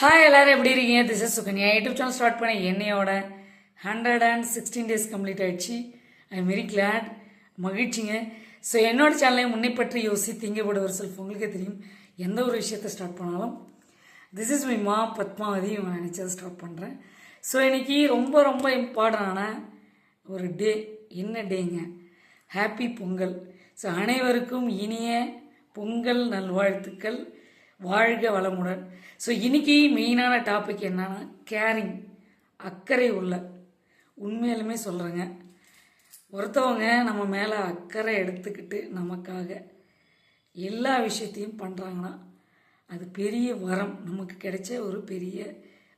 Hi எல்லோரும் எப்படி இருக்கீங்க? This is Sukanya YouTube channel start பண்ண என்னையோட hundred and sixteen days complete ஆகிடுச்சு ஐ எம் வெரி கிளாட் மகிழ்ச்சிங்க. ஸோ என்னோட சேனலை முன்னே பற்றி யோசி திங்கப்பட ஒரு செல்ஃப் உங்களுக்கே தெரியும். எந்த ஒரு விஷயத்தை ஸ்டார்ட் பண்ணாலும் திஸ் இஸ் மை மா பத்மாவதி இவங்க நினச்சதை ஸ்டார்ட் பண்ணுறேன் ஸோ இன்றைக்கி ரொம்ப ரொம்ப இம்பார்ட்டண்டான ஒரு டே என்ன டேங்க ஹாப்பி பொங்கல். ஸோ அனைவருக்கும் இனிய பொங்கல் நல்வாழ்த்துக்கள். வாழ்க வளமுடன். ஸோ இன்றைக்கி மெயினான டாபிக் என்னன்னா கேரிங் அக்கறை உள்ள. உண்மையிலுமே சொல்கிறேங்க ஒருத்தவங்க நம்ம மேலே அக்கறை எடுத்துக்கிட்டு நமக்காக எல்லா விஷயத்தையும் பண்ணுறாங்கன்னா அது பெரிய வரம். நமக்கு கிடைச்ச ஒரு பெரிய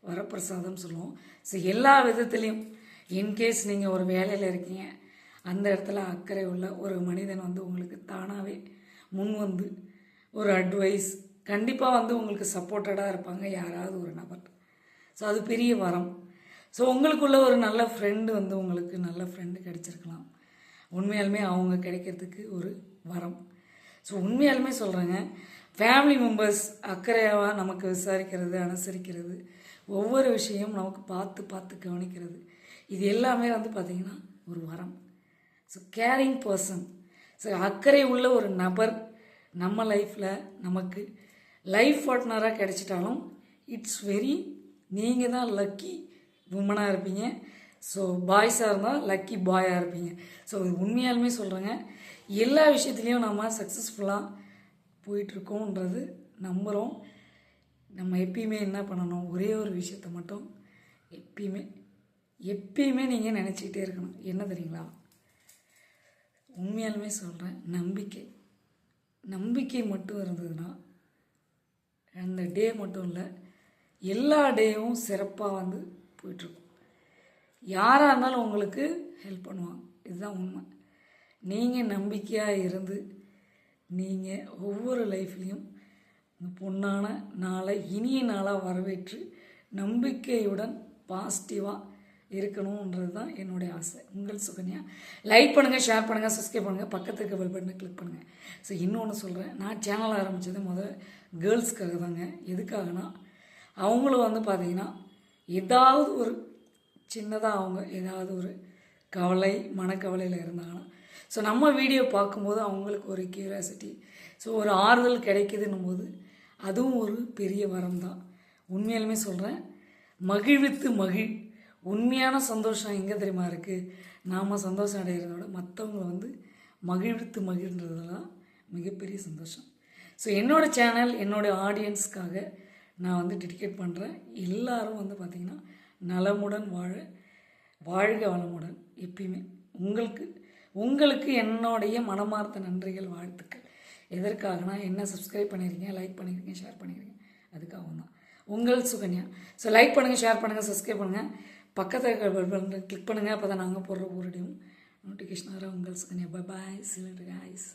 வரப்பிரசாதம் சொல்லுவோம். ஸோ எல்லா விதத்துலேயும் இன்கேஸ் நீங்கள் ஒரு வேலையில் இருக்கீங்க அந்த இடத்துல அக்கறை உள்ள ஒரு மனிதன் வந்து உங்களுக்கு தானாகவே முன் வந்து ஒரு அட்வைஸ் கண்டிப்பாக வந்து உங்களுக்கு சப்போர்ட்டடாக இருப்பாங்க யாராவது ஒரு நபர். ஸோ அது பெரிய வரம். ஸோ உங்களுக்குள்ள ஒரு நல்ல ஃப்ரெண்டு வந்து உங்களுக்கு நல்ல ஃப்ரெண்டு கிடைச்சிருக்கலாம். உண்மையாலுமே அவங்க கிடைக்கிறதுக்கு ஒரு வரம். ஸோ உண்மையாலுமே சொல்கிறேங்க ஃபேமிலி மெம்பர்ஸ் அக்கறையாக நமக்கு விசாரிக்கிறது அனுசரிக்கிறது ஒவ்வொரு விஷயம் நமக்கு பார்த்து பார்த்து கவனிக்கிறது இது எல்லாமே வந்து பார்த்திங்கன்னா ஒரு வரம். ஸோ கேரிங் பர்சன் ஸோ அக்கறை உள்ள ஒரு நபர் நம்ம லைஃப்பில் நமக்கு லைஃப் பார்ட்னராக கிடச்சிட்டாலும் இட்ஸ் வெரி நீங்கள் தான் லக்கி உமனாக இருப்பீங்க. ஸோ பாய்ஸாக இருந்தால் லக்கி பாயாக இருப்பீங்க. ஸோ உண்மையாலுமே சொல்கிறேங்க எல்லா விஷயத்துலேயும் நம்ம சக்ஸஸ்ஃபுல்லாக போயிட்டுருக்கோன்றது நம்புகிறோம் நம்ம எப்பயுமே என்ன பண்ணணும்? ஒரே ஒரு விஷயத்த மட்டும் எப்பயுமே எப்பயுமே நீங்கள் நினச்சிக்கிட்டே இருக்கணும். என்ன தெரியுங்களா? உண்மையாலுமே சொல்கிறேன் நம்பிக்கை. நம்பிக்கை மட்டும் இருந்ததுன்னா அந்த டே மட்டும் இல்லை எல்லா டேவும் சிறப்பாக வந்து போயிட்டுருக்கும். யாராக இருந்தாலும் உங்களுக்கு ஹெல்ப் பண்ணுவாங்க. இதுதான் உண்மை. நீங்கள் நம்பிக்கையாக இருந்து நீங்கள் ஒவ்வொரு லைஃப்லேயும் பொண்ணான நாளை இனிய நாளாக வரவேற்று நம்பிக்கையுடன் பாசிட்டிவாக இருக்கணுன்றது தான் என்னுடைய ஆசை. உங்கள் சுகன்யா. லைக் பண்ணுங்கள் ஷேர் பண்ணுங்கள் சப்ஸ்கிரைப் பண்ணுங்கள் பக்கத்துக்கு பெல் பட்டனை கிளிக் பண்ணுங்கள் ஸோ இன்னொன்று சொல்கிறேன் நான் சேனல் ஆரம்பித்தது முதல் கேர்ள்ஸ்க்காக தாங்க எதுக்காகனா அவங்களும் வந்து பார்த்தீங்கன்னா ஏதாவது ஒரு சின்னதாக அவங்க ஏதாவது ஒரு கவலை மனக்கவலையில் இருந்தாங்கன்னா ஸோ நம்ம வீடியோ பார்க்கும்போது அவங்களுக்கு ஒரு கியூரியாசிட்டி ஸோ ஒரு ஆறுதல் கிடைக்குதுன்னும் போது அதுவும் ஒரு பெரிய வரம் தான் உண்மையாலுமே சொல்கிறேன் மகிழ்வித்து மகிழ். உண்மையான சந்தோஷம் எங்கே தெரியுமா இருக்குது நாம் சந்தோஷம் அடைகிறத விட மற்றவங்களை வந்து மகிழ்வித்து மகிழ்ன்றதெல்லாம் மிகப்பெரிய சந்தோஷம். ஸோ என்னோடய சேனல் என்னோடய ஆடியன்ஸ்க்காக நான் வந்து டெடிகேட் பண்ணுறேன் எல்லாரும் வந்து பார்த்திங்கன்னா நலமுடன் வாழ வாழ்க வளமுடன் எப்பயுமே. உங்களுக்கு உங்களுக்கு என்னுடைய மனமார்ந்த நன்றிகள் வாழ்த்துக்கள். எதற்காகனா என்ன சப்ஸ்கிரைப் பண்ணியிருக்கீங்க லைக் பண்ணியிருக்கீங்க ஷேர் பண்ணியிருக்கீங்க அதுக்காக தான். உங்கள் சுகன்யா. ஸோ லைக் பண்ணுங்கள் ஷேர் பண்ணுங்கள் சப்ஸ்கிரைப் பண்ணுங்கள் பக்கத்தில் இருக்கிற பெல் பட்டன் கிளிக் பண்ணுங்கள் அப்போ தான் நாங்கள் போடுற ஒரு நோட்டிஃபிகேஷன் வர உங்கள் சுகன்யா. பாய் சிலர் காய்ஸ்